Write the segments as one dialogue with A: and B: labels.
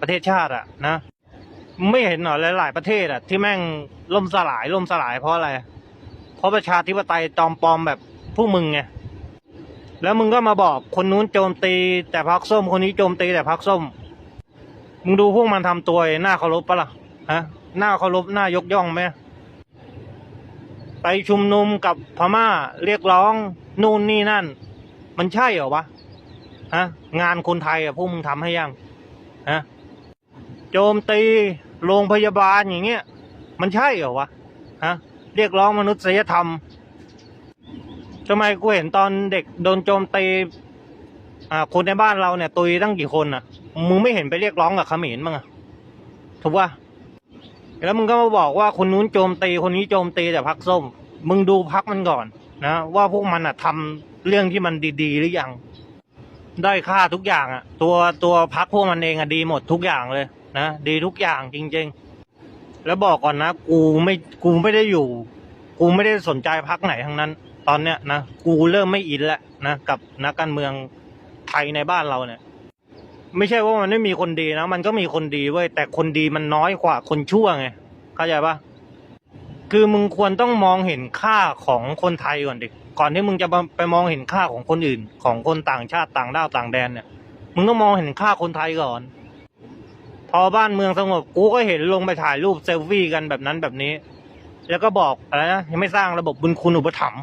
A: ประเทศชาติอะนะ ไม่เห็นหรอหลาย ๆ ประเทศอะที่แม่งล่มสลายล่มสลายเพราะอะไร เพราะประชาธิปไตยจอมปลอมแบบพวกมึงไงแล้วมึงก็มาบอกคนนู้นโจมตี แต่พักส้มคนนี้โจมตีแต่พักส้ม มึงดูพวกมันทำตัวหน้าเคารพปะล่ะฮะหน้าเคารพหน้ายกย่องไหมไปชุมนุมกับพม่าเรียกร้องนู่นนี่นั่น มันใช่เหรอวะฮะงานคนไทยอะพวกมึงทำให้ยังฮะ โจมตีโรงพยาบาลอย่างเงี้ย มันใช่เหรอวะฮะเรียกร้องมนุษยธรรมทำไมกูเห็นตอนเด็กโดนโจมตีอ่าคนในบ้านเราเนี่ยตุยตั้งกี่คนอะมึงไม่เห็นไปเรียกร้องกับขมรมั้งอะถูกป่ะแล้วมึงก็มาบอกว่าคนนู้นโจมตีคนนี้โจมตีแต่พักส้ม มึงดูพักมันก่อนนะว่าพวกมันอะทำเรื่องที่มันดีๆ หรือยัง ได้ค่าทุกอย่างอะ ตัวตัวพักพวกมันเองอะดีหมดทุกอย่างเลย นะดีทุกอย่างจริง ๆ แล้วบอกก่อนนะ กูไม่กูไม่ได้อยู่ กูไม่ได้สนใจพักไหนทั้งนั้น ตอนเนี้ยนะกูเริ่มไม่อินแล้วนะกับนักการเมืองไทยในบ้านเราเนี่ยไม่ใช่ว่ามันไม่มีคนดีนะ มันก็มีคนดีเว้ยแต่คนดีมันน้อยกว่าคนชั่วไงเข้าใจปะคือมึงควรต้องมองเห็นค่าของคนไทยก่อนดิก่อนที่มึงจะไปมองเห็นค่าของคนอื่น ของคนต่างชาติต่างด้าวต่างแดนเนี่ยมึงต้องมองเห็นค่าคนไทยก่อน พอบ้านเมืองสงบกูก็เห็นลงไปถ่ายรูปเซลฟี่กันแบบนั้นแบบนี้ แล้วก็บอกอะไรนะยังไม่สร้างระบบบุญคุณอุปถัมภ์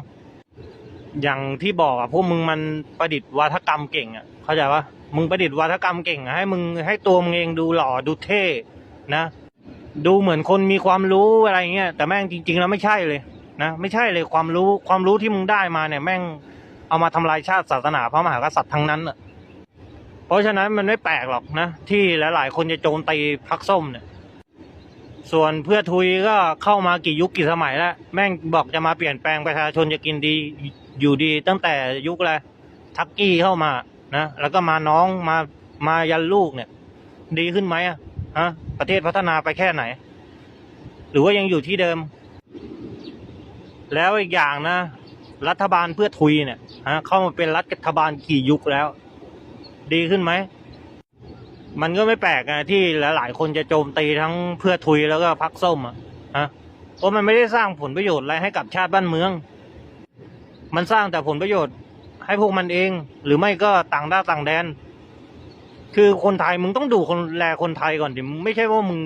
A: อย่างที่บอกอะพวกมึงมันประดิษฐ์วาทกรรมเก่งอะเข้าใจปะมึงประดิษฐ์วาทกรรมเก่งให้มึงให้ตัวมึงเองดูหล่อดูเท่นะ ดูเหมือนคนมีความรู้อะไรเงี้ยแต่แม่งจริง ๆ แล้วไม่ใช่เลยนะไม่ใช่เลยความรู้ความรู้ที่มึงได้มาเนี่ยแม่งเอามาทำลายชาติศาสนาพระมหากษัตริย์ทั้งนั้นอะ เพราะฉะนั้นมันไม่แปลกหรอกนะ ที่หลายๆ คนจะโจมตีพักส้มเนี่ย ส่วนเพื่อทุยก็เข้ามากี่ยุคกี่สมัยแล้ว แม่งบอกจะมาเปลี่ยนแปลงประชาชนจะกินดีอยู่ดีตั้งแต่ยุคอะไรทักกี้เข้ามานะ แล้วก็มาน้องมามายันลูกเนี่ย ดีขึ้นไหมอะฮะประเทศพัฒนาไปแค่ไหน หรือว่ายังอยู่ที่เดิม แล้วอีกอย่างนะ รัฐบาลเพื่อทุยเนี่ยฮะเข้ามาเป็นรัฐบาลกี่ยุคแล้ว ดีขึ้นไหม มันก็ไม่แปลกนะที่หลาย ๆ คนจะโจมตีทั้งเพื่อทุยแล้วก็พักส้มอะฮะเพราะมันไม่ได้สร้างผลประโยชน์อะไรให้กับชาติบ้านเมือง มันสร้างแต่ผลประโยชน์ให้พวกมันเอง หรือไม่ก็ต่างด้าวต่างแดน คือคนไทยมึงต้องดูคนแลคนไทยก่อนดิมึงไม่ใช่ว่ามึง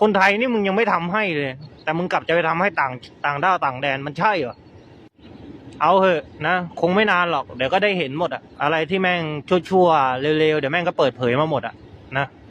A: คนไทยนี่มึงยังไม่ทำให้เลย แต่มึงกลับจะไปทำให้ต่างต่างด้าวต่างแดนมันใช่เหรอ เอาเหอะนะ คงไม่นานหรอก เดี๋ยวก็ได้เห็นหมดอะอะไรที่แม่งชั่วๆเร็วๆ เดี๋ยวแม่งก็เปิดเผยมาหมดอะนะ